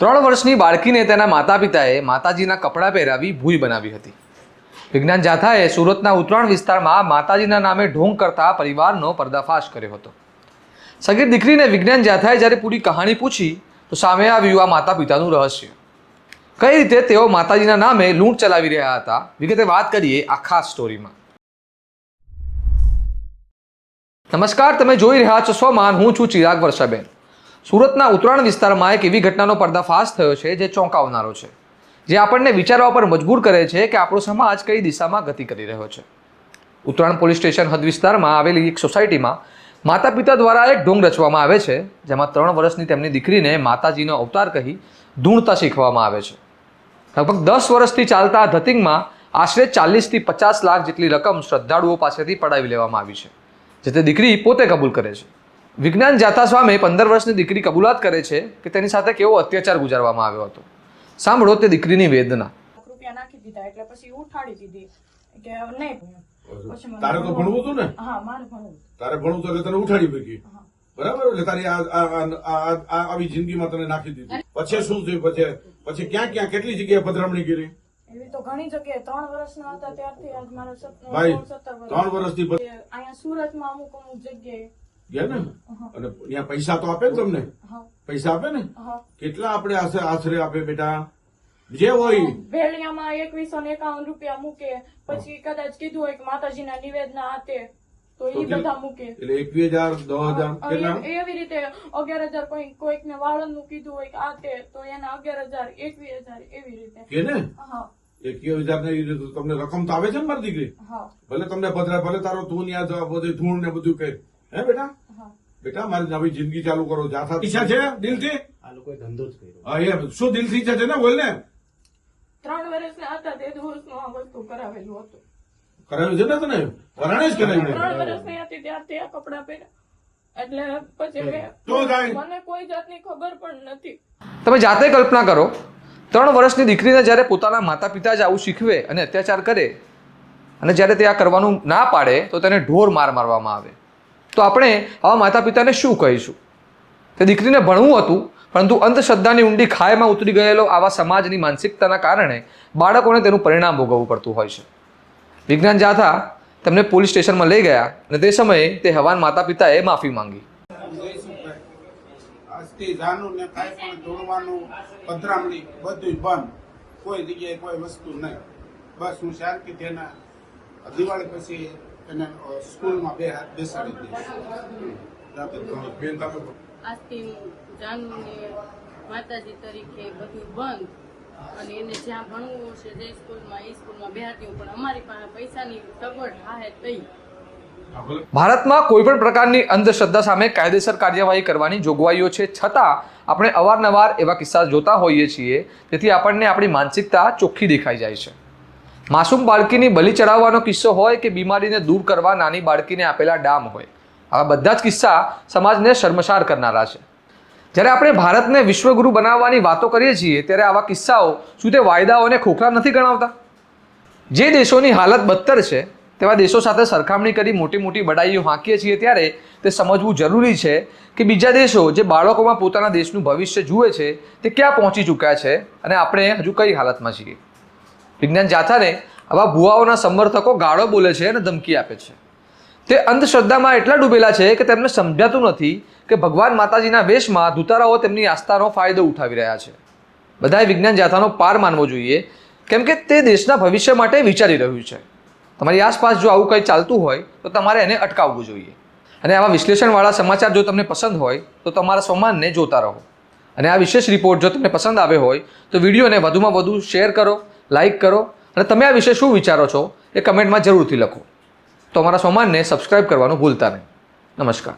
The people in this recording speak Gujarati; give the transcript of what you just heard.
ત્રણ વર્ષની બાળકીને તેના માતા પિતાએ માતાજીના કપડાં પહેરાવી ભૂઈ બનાવી હતી. વિજ્ઞાન જાથાએ સુરતના ઉત્તરાયણ વિસ્તારમાં માતાજીના નામે ઢોંગ કરતા પરિવારનો પર્દાફાશ કર્યો હતો. સગીર દીકરીને વિજ્ઞાન જાથાએ જ્યારે પૂરી કહાણી પૂછી, તો સામે આવ્યું આ માતા પિતાનું રહસ્ય. કઈ રીતે તેઓ માતાજીના નામે લૂંટ ચલાવી રહ્યા હતા? વિગતે વાત કરીએ આ ખાસ સ્ટોરીમાં. નમસ્કાર, તમે જોઈ રહ્યા છો સ્વમાન, હું છું ચિરાગ વર્ષાબેન. સુરતના ઉત્તરાયણ વિસ્તારમાં એક એવી ઘટનાનો પર્દાફાશ થયો છે જે ચોંકાવનારો છે. જે આપણને વિચારવા પર મજબૂર કરે છે કે આપણો સમાજ કઈ દિશામાં ગતિ કરી રહ્યો છે. ઉત્તરાયણ પોલીસ સ્ટેશન હદ વિસ્તારમાં આવેલી એક સોસાયટીમાં માતા પિતા દ્વારા એક ઢોંગ રચવામાં આવે છે, જેમાં ત્રણ વર્ષની તેમની દીકરીને માતાજીનો અવતાર કહી ધૂણતા શીખવામાં આવે છે. લગભગ દસ વર્ષથી ચાલતા આ ધતિંગમાં આશરે ચાલીસથી પચાસ લાખ જેટલી રકમ શ્રદ્ધાળુઓ પાસેથી પડાવી લેવામાં આવી છે, જે તે દીકરી પોતે કબૂલ કરે છે. વિજ્ઞાન જાતા સ્વામે પંદર વર્ષની દીકરી કબૂલાત કરે છે કે તેની સાથે કેવો અત્યાચાર ગુજારવામાં આવ્યો હતો. સાંભળો તે દીકરીની વેદના. રૂપિયા નાખી દીધા એટલે પછી ઉઠાડી દીધી. કે નહીં તારે તો ભણવું હતું ને? હા મારે ભણવું તારે ભણવું હતું એટલે તને ઉઠાડી મૂકી. બરાબર? એટલે તારી આ આ- આ- આ- આ- આવી જિંદગીમાં તને નાખી દીધી. પછી શું થયું? પછી પછી ક્યાં ક્યાં કેટલી જગ્યાએ પધરામણી કરી? એવી તો ઘણી જગ્યાએ ત્રણ વર્ષના હતા ત્યારથી આજ મારો સત્તર વર્ષ. ત્રણ વર્ષથી અહીંયા સુરતમાં અમુક અમુક જગ્યાએ ગયા ને? અને ત્યાં પૈસા તો આપે ને તમને. પૈસા આપે ને? કેટલા આપણે આશરે આપે બેટા? જે હોય. ભેળિયામાં એકવીસો ને એકાવન રૂપિયા મૂકે. પછી કદાચ કીધું હોય કે માતાજીના નિવેદના આતે તો એ બધા મૂકે. એટલે એકવીસ હજાર દસ હજાર એવી રીતે અગિયાર હજાર કોઈ કોઈકને વાળંદનું કીધું હોય કે આ તે તો એના અગિયાર હજાર એકવીસ હજાર એવી રીતે. કે ને? એકવીસ હજાર ને તમને રકમ તો આવે છે ને મારી દીકરી? ભલે તમને પધરા ભલે તારો તું યાદ બધું ધૂળ ને બધું કહે હે બેટા? બેટા મારી નવી જિંદગી ચાલુ કરો જાથા ઈચ્છા છે દિલથી? આ લોકોએ ધંધો જ કર્યો. હા એ શું દિલથી ઈચ્છા છે ને બોલ ને ત્રણ વર્ષના હતા તે દિવસનું આ વસ્તુ કરાવેલું હતું. કરાવ્યું છે ને તને? વરાણે જ કરાવ્યું ત્રણ વર્ષની હતી ત્યાં તે કપડા પહેર્યા. એટલે પછી મેં- તો જાય. મને કોઈ જાતની ખબર પણ નથી. તમે જાતે કલ્પના કરો ત્રણ વર્ષની દીકરીને જ્યારે પોતાના માતા પિતા જ આવું શીખવે અને અત્યાચાર કરે અને જ્યારે તે આ કરવાનું ના પાડે તો તેને ઢોર માર મારવામાં આવે. તો આપણે આવા માતા પિતાને શું કહીશું? તે દીકરીને ભણવું હતું, પરંતુ અંધશ્રદ્ધાની ઊંડી ખાઈમાં ઉતરી ગયેલો આવા સમાજની માનસિકતાના કારણે બાળકોને તેનું પરિણામ ભોગવવું પડતું હોય છે. વિજ્ઞાન જાથા તેમને પોલીસ સ્ટેશનમાં લઈ ગયા અને તે સમયે તે હવાન માતા પિતાએ માફી માંગી. કોઈ જગ્યાએ કોઈ વસ્તુ નહીં. બસ હું શાંતિથી એના દિવાળી પછી એને સ્કૂલમાં બે હાથ બેસાડી દઈશ બેન તમે આજથી જાનુને માતાજી તરીકે બધું બંધ. અને એને જ્યાં ભણવું હશે જે સ્કૂલમાં એ સ્કૂલમાં બેહાડ્યું પણ અમારી પાસે પૈસાની સગવડ હાહે થઈ ભારતમાં કોઈ પણ પ્રકારની અંધશ્રદ્ધા સામે કાયદેસર કાર્યવાહી કરવાની જોગવાઈઓ છે. છતાં આપણે અવારનવાર એવા કિસ્સા જોતા હોઈએ છીએ. જેથી આપણને આપણી માનસિકતા ચોખ્ખી દેખાઈ જાય છે. માસૂમ બાળકીની બલિ ચડાવવાનો કિસ્સો હોય કે બીમારીને દૂર કરવા નાની બાળકીને આપેલા ડામ હોય. આવા બધા જ કિસ્સા સમાજને શર્મસાર કરનારા છે. જ્યારે આપણે ભારતને વિશ્વગુરુ બનાવવાની વાતો કરીએ છીએ, ત્યારે આવા કિસ્સાઓ શું તે વાયદાઓને ખોખલા નથી ગણાવતા? જે દેશોની હાલત બદતર છે, તેવા દેશો સાથે સરખામણી કરી મોટી મોટી બડાઈઓ હાંકીએ છીએ ત્યારે તે સમજવું જરૂરી છે કે બીજા દેશો જે બાળકોમાં પોતાના દેશનું ભવિષ્ય જુએ છે, તે ક્યાં પહોંચી ચૂક્યા છે અને આપણે હજુ કઈ હાલતમાં છીએ? વિજ્ઞાન જાથાને આવા ભુવાઓના સમર્થકો ગાળો બોલે છે અને ધમકી આપે છે. તે અંધશ્રદ્ધામાં એટલા ડૂબેલા છે કે તેમને સમજાતું નથી કે ભગવાન માતાજીના વેશમાં ધૂતારાઓ તેમની આસ્થાનો ફાયદો ઉઠાવી રહ્યા છે. બધાએ વિજ્ઞાન જાથાનો પાર માનવો જોઈએ, કેમ કે તે દેશના ભવિષ્ય માટે વિચારી રહ્યું છે. તમારી આસપાસ જો આવું કંઈ ચાલતું હોય, તો તમારે એને અટકાવવું જોઈએ. અને આવા વિશ્લેષણવાળા સમાચાર જો તમને પસંદ હોય, તો તમારા સમાનને જોતા રહો. અને આ વિશેષ રિપોર્ટ જો તમને પસંદ આવ્યો હોય, તો વિડીયોને વધુમાં વધુ શેર કરો. લાઈક કરો અને તમે આ વિશે શું વિચારો છો એ કમેન્ટમાં જરૂરથી લખો. તો અમારા સોમાનને સબસ્ક્રાઈબ કરવાનું ભૂલતા નહીં. નમસ્કાર.